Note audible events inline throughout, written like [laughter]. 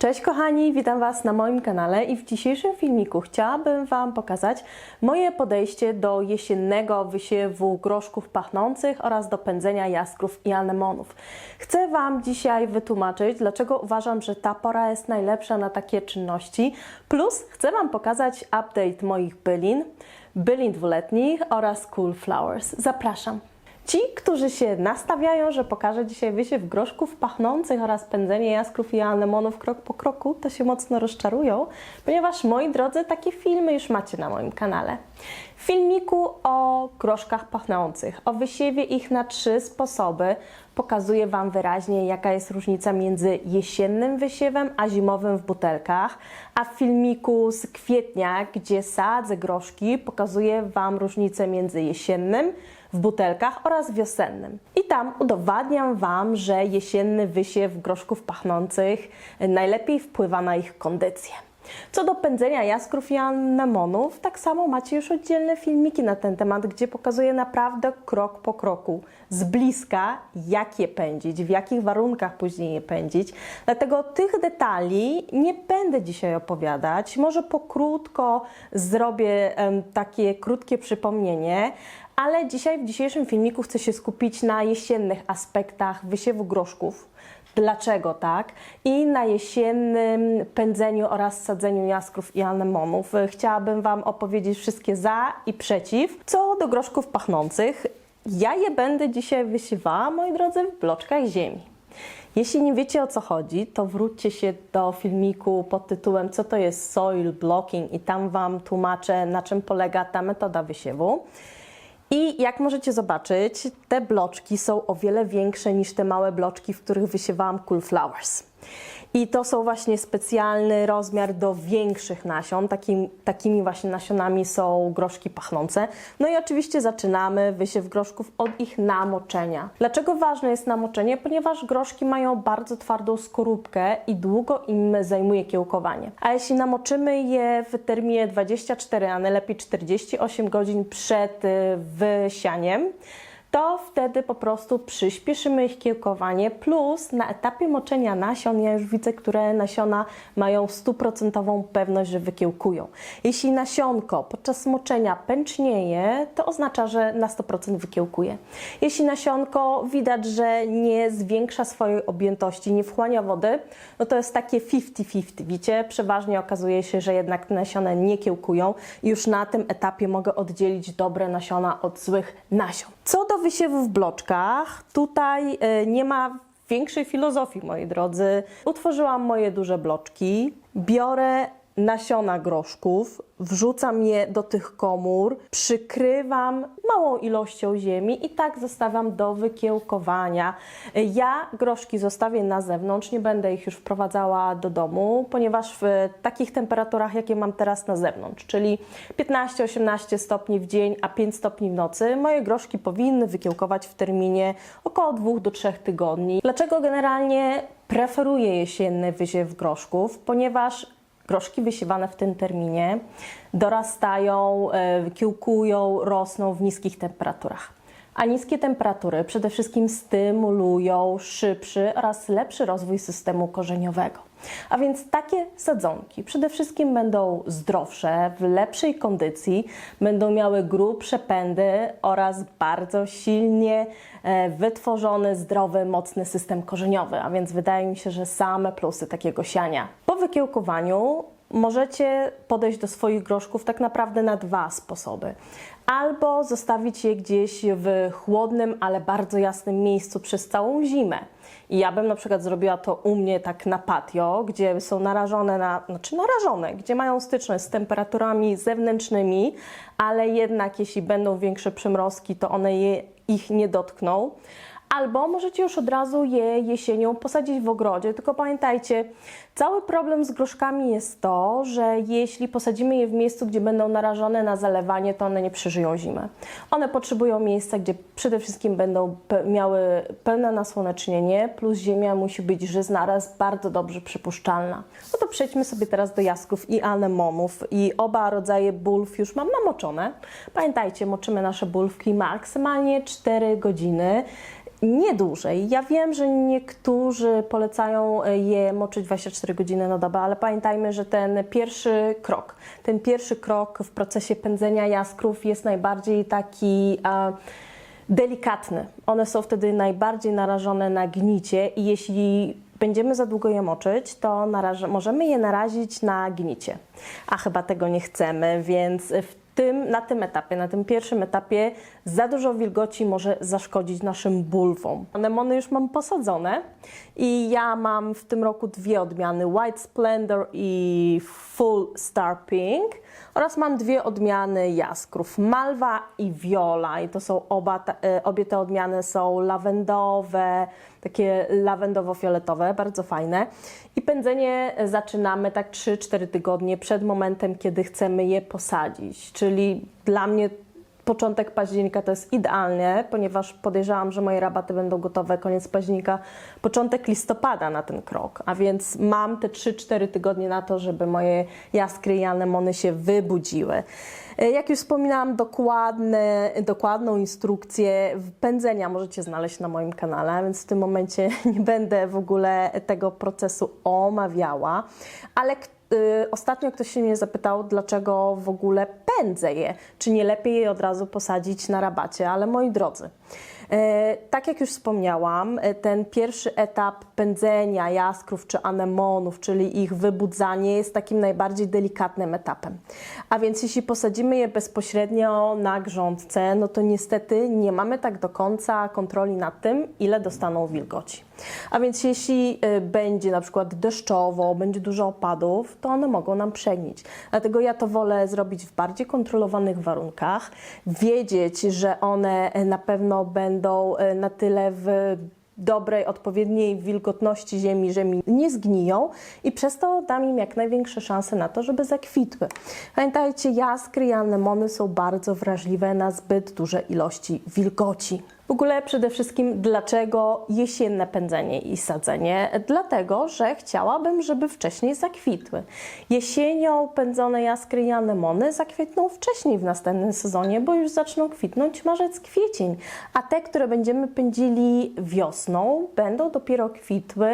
Cześć kochani, witam Was na moim kanale i w dzisiejszym filmiku chciałabym Wam pokazać moje podejście do jesiennego wysiewu groszków pachnących oraz do pędzenia jaskrów i anemonów. Chcę Wam dzisiaj wytłumaczyć, dlaczego uważam, że ta pora jest najlepsza na takie czynności, plus chcę Wam pokazać update moich bylin, bylin dwuletnich oraz cool flowers. Zapraszam! Ci, którzy się nastawiają, że pokażę dzisiaj wysiew groszków pachnących oraz pędzenie jaskrów i anemonów krok po kroku, to się mocno rozczarują, ponieważ moi drodzy, takie filmy już macie na moim kanale. W filmiku o groszkach pachnących, o wysiewie ich na trzy sposoby, pokazuję Wam wyraźnie, jaka jest różnica między jesiennym wysiewem a zimowym w butelkach, a w filmiku z kwietnia, gdzie sadzę groszki, pokazuję Wam różnicę między jesiennym w butelkach oraz wiosennym. I tam udowadniam Wam, że jesienny wysiew groszków pachnących najlepiej wpływa na ich kondycję. Co do pędzenia jaskrów i anemonów, tak samo macie już oddzielne filmiki na ten temat, gdzie pokazuję naprawdę krok po kroku, z bliska, jak je pędzić, w jakich warunkach później je pędzić. Dlatego tych detali nie będę dzisiaj opowiadać. Może pokrótko zrobię takie krótkie przypomnienie, ale dzisiaj w dzisiejszym filmiku chcę się skupić na jesiennych aspektach wysiewu groszków. Dlaczego tak? I na jesiennym pędzeniu oraz sadzeniu jaskrów i anemonów. Chciałabym Wam opowiedzieć wszystkie za i przeciw. Co do groszków pachnących, ja je będę dzisiaj wysiewała, moi drodzy, w bloczkach ziemi. Jeśli nie wiecie o co chodzi, to wróćcie się do filmiku pod tytułem Co to jest soil blocking i tam Wam tłumaczę, na czym polega ta metoda wysiewu. I jak możecie zobaczyć, te bloczki są o wiele większe niż te małe bloczki, w których wysiewałam Cool Flowers. I to są właśnie specjalny rozmiar do większych nasion. Takim, takimi właśnie nasionami są groszki pachnące. No i oczywiście zaczynamy wysiew groszków od ich namoczenia. Dlaczego ważne jest namoczenie? Ponieważ groszki mają bardzo twardą skorupkę i długo im zajmuje kiełkowanie. A jeśli namoczymy je w terminie 24, a najlepiej 48 godzin przed y, wysianiem, to wtedy po prostu przyspieszymy ich kiełkowanie, plus na etapie moczenia nasion ja już widzę, które nasiona mają stuprocentową pewność, że wykiełkują. Jeśli nasionko podczas moczenia pęcznieje, to oznacza, że na 100% wykiełkuje. Jeśli nasionko widać, że nie zwiększa swojej objętości, nie wchłania wody, no to jest takie 50-50, widzicie? Przeważnie okazuje się, że jednak nasiona nie kiełkują i już na tym etapie mogę oddzielić dobre nasiona od złych nasion. Co do wysiewu w bloczkach, tutaj y, nie ma większej filozofii, moi drodzy. Utworzyłam moje duże bloczki, biorę nasiona groszków, wrzucam je do tych komór, przykrywam małą ilością ziemi i tak zostawiam do wykiełkowania. Ja groszki zostawię na zewnątrz, nie będę ich już wprowadzała do domu, ponieważ w takich temperaturach, jakie mam teraz na zewnątrz, czyli 15-18 stopni w dzień, a 5 stopni w nocy, moje groszki powinny wykiełkować w terminie około 2 do 3 tygodni. Dlaczego generalnie preferuję jesienny wysiew groszków? Ponieważ groszki wysiewane w tym terminie dorastają, e, kiełkują, rosną w niskich temperaturach. A niskie temperatury przede wszystkim stymulują szybszy oraz lepszy rozwój systemu korzeniowego. A więc takie sadzonki przede wszystkim będą zdrowsze, w lepszej kondycji, będą miały grubsze pędy oraz bardzo silnie e, wytworzony, zdrowy, mocny system korzeniowy. A więc wydaje mi się, że same plusy takiego siania. Po wykiełkowaniu możecie podejść do swoich groszków tak naprawdę na dwa sposoby. Albo zostawić je gdzieś w chłodnym, ale bardzo jasnym miejscu przez całą zimę. I ja bym na przykład zrobiła to u mnie tak na patio, gdzie są narażone na, znaczy narażone, gdzie mają styczność z temperaturami zewnętrznymi, ale jednak jeśli będą większe przymrozki, to one je, ich nie dotkną. Albo możecie już od razu je jesienią posadzić w ogrodzie, tylko pamiętajcie, cały problem z groszkami jest to, że jeśli posadzimy je w miejscu, gdzie będą narażone na zalewanie, to one nie przeżyją zimy. One potrzebują miejsca, gdzie przede wszystkim będą miały pełne nasłonecznienie, plus ziemia musi być żyzna oraz bardzo dobrze przypuszczalna. No to przejdźmy sobie teraz do jaskrów i anemonów i oba rodzaje bulw już mam namoczone. Pamiętajcie, moczymy nasze bulwki maksymalnie 4 godziny. Nie dłużej. Ja wiem, że niektórzy polecają e, je moczyć 24 godziny na dobę, ale pamiętajmy, że ten pierwszy krok, ten pierwszy krok w procesie pędzenia jaskrów jest najbardziej taki a, delikatny. One są wtedy najbardziej narażone na gnicie i jeśli będziemy za długo je moczyć, to możemy je narazić na gnicie. A chyba tego nie chcemy, więc w tym, na tym etapie, na tym pierwszym etapie za dużo wilgoci może zaszkodzić naszym bulwom. Anemony już mam posadzone i ja mam w tym roku dwie odmiany White Splendor i Full Star Pink oraz mam dwie odmiany jaskrów Malwa i Viola i to są oba, e, obie te odmiany są lawendowe, takie lawendowo-fioletowe, bardzo fajne. I pędzenie zaczynamy tak 3-4 tygodnie przed momentem, kiedy chcemy je posadzić. Czyli dla mnie początek października to jest idealnie, ponieważ podejrzewam, że moje rabaty będą gotowe koniec października, początek listopada na ten krok. A więc mam te 3-4 tygodnie na to, żeby moje jaskry i anemony się wybudziły. E, Jak już wspominałam, dokładne, dokładną instrukcję pędzenia możecie znaleźć na moim kanale, więc w tym momencie [laughs] nie będę w ogóle tego procesu omawiała, ale ostatnio ktoś się mnie zapytał, dlaczego w ogóle pędzę je, czy nie lepiej je od razu posadzić na rabacie, ale moi drodzy, e, tak jak już wspomniałam, e, ten pierwszy etap pędzenia jaskrów czy anemonów, czyli ich wybudzanie, jest takim najbardziej delikatnym etapem. A więc jeśli posadzimy je bezpośrednio na grządce, no to niestety nie mamy tak do końca kontroli nad tym, ile dostaną wilgoci. A więc jeśli y, będzie na przykład deszczowo, będzie dużo opadów, to one mogą nam przegnić. Dlatego ja to wolę zrobić w bardziej kontrolowanych warunkach, wiedzieć, że one y, na pewno będą y, na tyle w dobrej, odpowiedniej wilgotności ziemi, że mi nie zgniją i przez to dam im jak największe szanse na to, żeby zakwitły. Pamiętajcie, jaskry i anemony są bardzo wrażliwe na zbyt duże ilości wilgoci. W ogóle przede wszystkim dlaczego jesienne pędzenie i sadzenie? Dlatego, że chciałabym, żeby wcześniej zakwitły. Jesienią pędzone jaskry i anemony zakwitną wcześniej w następnym sezonie, bo już zaczną kwitnąć marzec, kwiecień. A te, które będziemy pędzili wiosną, będą dopiero kwitły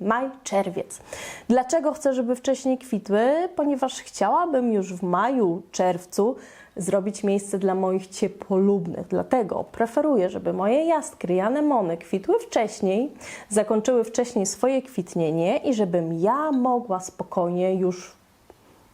maj, czerwiec. Dlaczego chcę, żeby wcześniej kwitły? Ponieważ chciałabym już w maju, czerwcu zrobić miejsce dla moich ciepłolubnych. Dlatego preferuję, żeby moje jaskry i anemony kwitły wcześniej, zakończyły wcześniej swoje kwitnienie i żebym ja mogła spokojnie już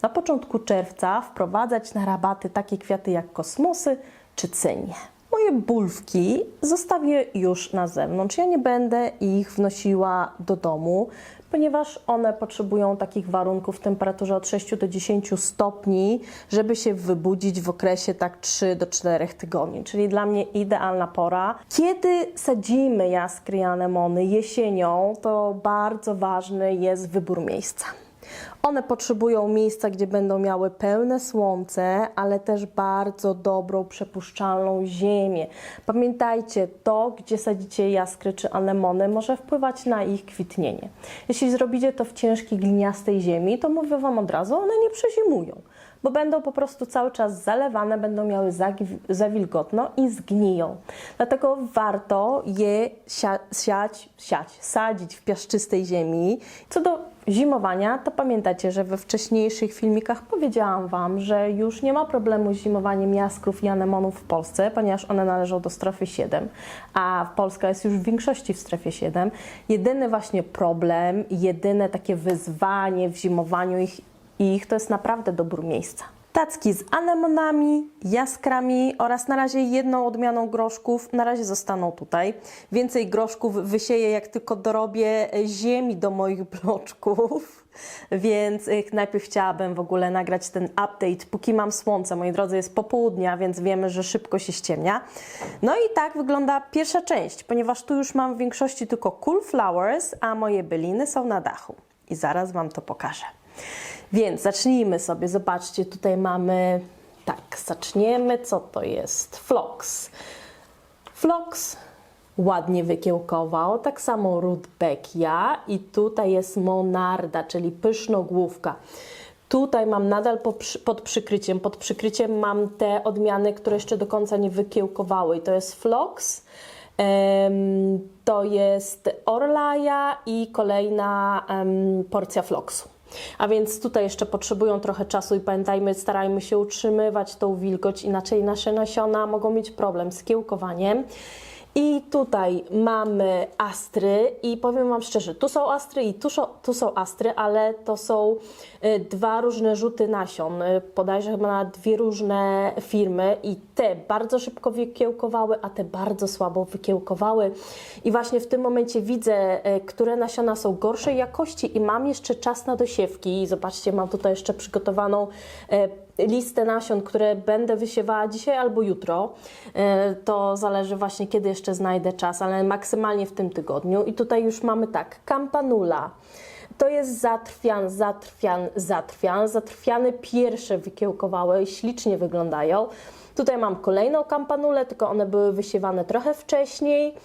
na początku czerwca wprowadzać na rabaty takie kwiaty jak kosmosy czy cynie. Moje bulwki zostawię już na zewnątrz. Ja nie będę ich wnosiła do domu, ponieważ one potrzebują takich warunków w temperaturze od 6 do 10 stopni, żeby się wybudzić w okresie tak 3 do 4 tygodni. Czyli dla mnie idealna pora. Kiedy sadzimy jaskry anemony jesienią, to bardzo ważny jest wybór miejsca. One potrzebują miejsca, gdzie będą miały pełne słońce, ale też bardzo dobrą, przepuszczalną ziemię. Pamiętajcie, to, gdzie sadzicie jaskry czy anemony, może wpływać na ich kwitnienie. Jeśli zrobicie to w ciężkiej, gliniastej ziemi, to mówię Wam od razu, one nie przezimują, bo będą po prostu cały czas zalewane, będą miały zawilgotno i zgniją. Dlatego warto je sia- siać, siać, sadzić w piaszczystej ziemi. Co do zimowania, to pamiętacie, że we wcześniejszych filmikach powiedziałam Wam, że już nie ma problemu z zimowaniem jaskrów i anemonów w Polsce, ponieważ one należą do strefy 7, a Polska jest już w większości w strefie 7. Jedyny właśnie problem, jedyne takie wyzwanie w zimowaniu ich, ich to jest naprawdę dobór miejsca. Tacki z anemonami, jaskrami oraz na razie jedną odmianą groszków. Na razie zostaną tutaj. Więcej groszków wysieję, jak tylko dorobię ziemi do moich bloczków. [laughs] Więc y, najpierw chciałabym w ogóle nagrać ten update, póki mam słońce. Moi drodzy, jest popołudnia, więc wiemy, że szybko się ściemnia. No i tak wygląda pierwsza część, ponieważ tu już mam w większości tylko cool flowers, a moje byliny są na dachu. I zaraz Wam to pokażę. Więc zacznijmy sobie. Zobaczcie, tutaj mamy. Tak, zaczniemy. Co to jest? Flox. Flox ładnie wykiełkował. Tak samo Rudbeckia. I tutaj jest Monarda, czyli pysznogłówka. Tutaj mam nadal pod przykryciem. Pod przykryciem mam te odmiany, które jeszcze do końca nie wykiełkowały. I to jest Flox To jest orlaja i kolejna porcja floksu. A więc tutaj jeszcze potrzebują trochę czasu i pamiętajmy, starajmy się utrzymywać tą wilgoć, inaczej nasze nasiona mogą mieć problem z kiełkowaniem. I tutaj mamy astry i powiem Wam szczerze, tu są astry i tu, tu są astry, ale to są y, dwa różne rzuty nasion, y, bodajże chyba na dwie różne firmy i te bardzo szybko wykiełkowały, a te bardzo słabo wykiełkowały. I właśnie w tym momencie widzę, y, które nasiona są gorszej jakości i mam jeszcze czas na dosiewki. I zobaczcie, mam tutaj jeszcze przygotowaną y, listę nasion, które będę wysiewała dzisiaj albo jutro. E, To zależy właśnie, kiedy jeszcze znajdę czas, ale maksymalnie w tym tygodniu. I tutaj już mamy tak, kampanula. To jest zatrwian, zatrwian, zatrwian. Zatrwiany pierwsze wykiełkowały i ślicznie wyglądają. Tutaj mam kolejną kampanulę, tylko one były wysiewane trochę wcześniej.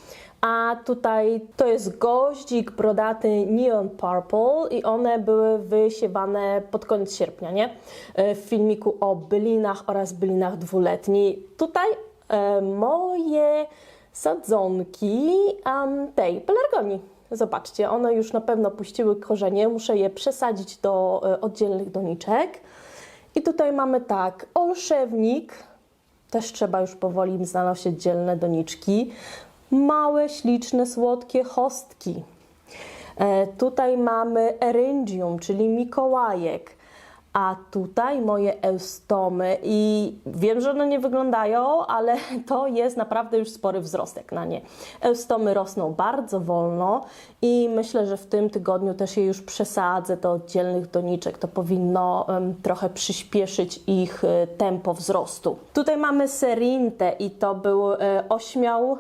A tutaj to jest goździk brodaty Neon Purple i one były wysiewane pod koniec sierpnia, nie? E, W filmiku o bylinach oraz bylinach dwuletni. Tutaj e, moje sadzonki um, tej pelargonii. Zobaczcie, one już na pewno puściły korzenie. Muszę je przesadzić do e, oddzielnych doniczek. I tutaj mamy tak, olszewnik, też trzeba już powoli znaleźć oddzielne doniczki. Małe, śliczne, słodkie chostki. E, tutaj mamy eryngium, czyli Mikołajek. A tutaj moje eustomy i wiem, że one nie wyglądają, ale [laughs] to jest naprawdę już spory wzrostek na nie. Eustomy rosną bardzo wolno i myślę, że w tym tygodniu też je już przesadzę do oddzielnych doniczek. To powinno em, trochę przyspieszyć ich e, tempo wzrostu. Tutaj mamy serintę i to był e, ośmiał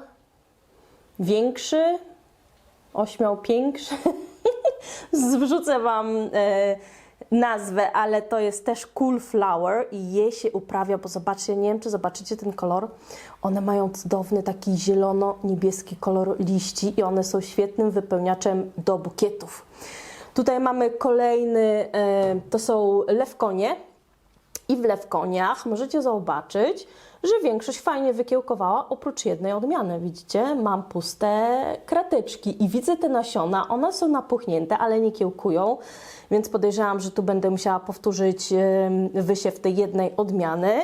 większy, ośmiał piększy. [laughs] Wrzucę Wam e, nazwę, ale to jest też cool flower i je się uprawia, bo zobaczcie, nie wiem czy zobaczycie ten kolor, one mają cudowny taki zielono-niebieski kolor liści i one są świetnym wypełniaczem do bukietów. Tutaj mamy kolejny, e, to są lewkonie, i w lewkoniach możecie zobaczyć, że większość fajnie wykiełkowała, oprócz jednej odmiany. Widzicie, mam puste krateczki i widzę te nasiona. One są napuchnięte, ale nie kiełkują, więc podejrzewam, że tu będę musiała powtórzyć wysiew tej jednej odmiany.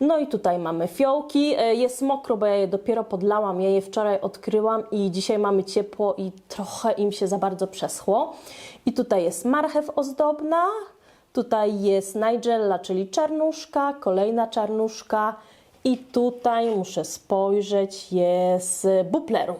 No i tutaj mamy fiołki. E, Jest mokro, bo ja je dopiero podlałam. Ja je wczoraj odkryłam i dzisiaj mamy ciepło i trochę im się za bardzo przeschło. I tutaj jest marchew ozdobna. Tutaj jest Nigella, czyli czarnuszka, kolejna czarnuszka. I tutaj muszę spojrzeć, jest bupleru,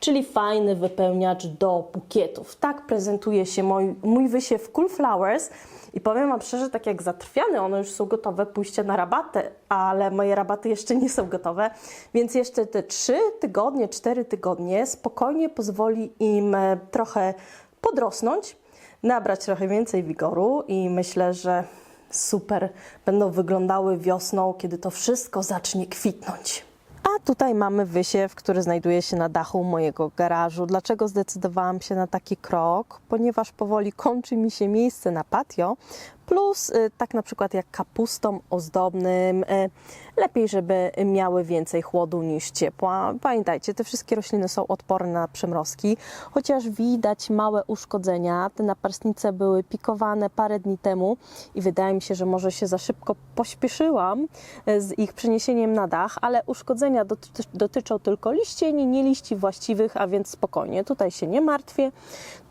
czyli fajny wypełniacz do bukietów. Tak prezentuje się mój, mój wysiew Cool Flowers. I powiem Wam szczerze, tak jak zatrwiane, one już są gotowe pójście na rabaty, ale moje rabaty jeszcze nie są gotowe, więc jeszcze te 3 tygodnie, 4 tygodnie spokojnie pozwoli im e, trochę podrosnąć, nabrać trochę więcej wigoru i myślę, że super będą wyglądały wiosną, kiedy to wszystko zacznie kwitnąć. A tutaj mamy wysiew, który znajduje się na dachu mojego garażu. Dlaczego zdecydowałam się na taki krok? Ponieważ powoli kończy mi się miejsce na patio, plus y, tak na przykład jak kapustą ozdobnym, y, lepiej, żeby miały więcej chłodu niż ciepła. Pamiętajcie, te wszystkie rośliny są odporne na przymrozki, chociaż widać małe uszkodzenia. Te naparstnice były pikowane parę dni temu i wydaje mi się, że może się za szybko pośpieszyłam y, z ich przeniesieniem na dach, ale uszkodzenia doty- dotyczą tylko liścieni, nie liści właściwych, a więc spokojnie, tutaj się nie martwię.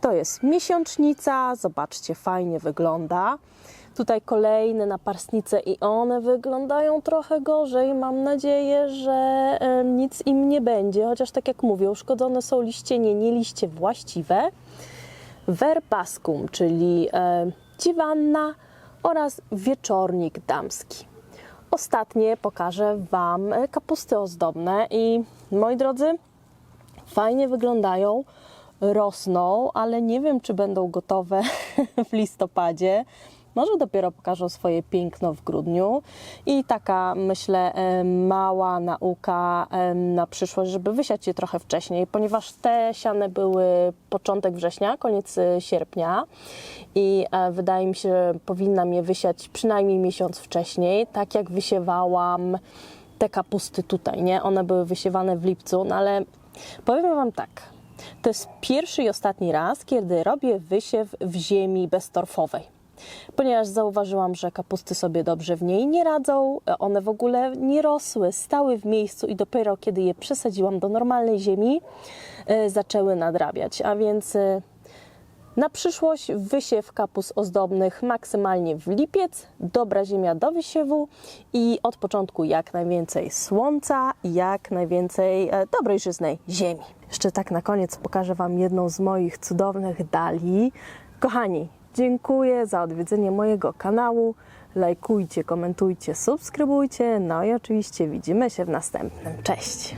To jest miesiącznica, zobaczcie, fajnie wygląda. Tutaj kolejne naparstnice i one wyglądają trochę gorzej. Mam nadzieję, że nic im nie będzie, chociaż tak jak mówię, uszkodzone są liścienie, nie liście właściwe. Verbascum, czyli e, dziwanna oraz wieczornik damski. Ostatnie pokażę Wam kapusty ozdobne i moi drodzy, fajnie wyglądają, rosną, ale nie wiem, czy będą gotowe [laughs] w listopadzie. Może dopiero pokażą swoje piękno w grudniu. I taka, myślę, e, mała nauka na przyszłość, żeby wysiać je trochę wcześniej, ponieważ te siane były początek września, koniec e, sierpnia i e, wydaje mi się, że powinnam je wysiać przynajmniej miesiąc wcześniej, tak jak wysiewałam te kapusty tutaj, nie? One były wysiewane w lipcu, no ale Powiem Wam tak. To jest pierwszy i ostatni raz, kiedy robię wysiew w ziemi beztorfowej. Ponieważ zauważyłam, że kapusty sobie dobrze w niej nie radzą, one w ogóle nie rosły, stały w miejscu i dopiero kiedy je przesadziłam do normalnej ziemi, e, zaczęły nadrabiać. A więc e, na przyszłość wysiew kapus ozdobnych maksymalnie w lipiec, dobra ziemia do wysiewu i od początku jak najwięcej słońca jak najwięcej e, dobrej, żyznej ziemi. Jeszcze tak na koniec pokażę Wam jedną z moich cudownych dali. Kochani, dziękuję za odwiedzenie mojego kanału. Lajkujcie, komentujcie, subskrybujcie. No i oczywiście widzimy się w następnym. Cześć!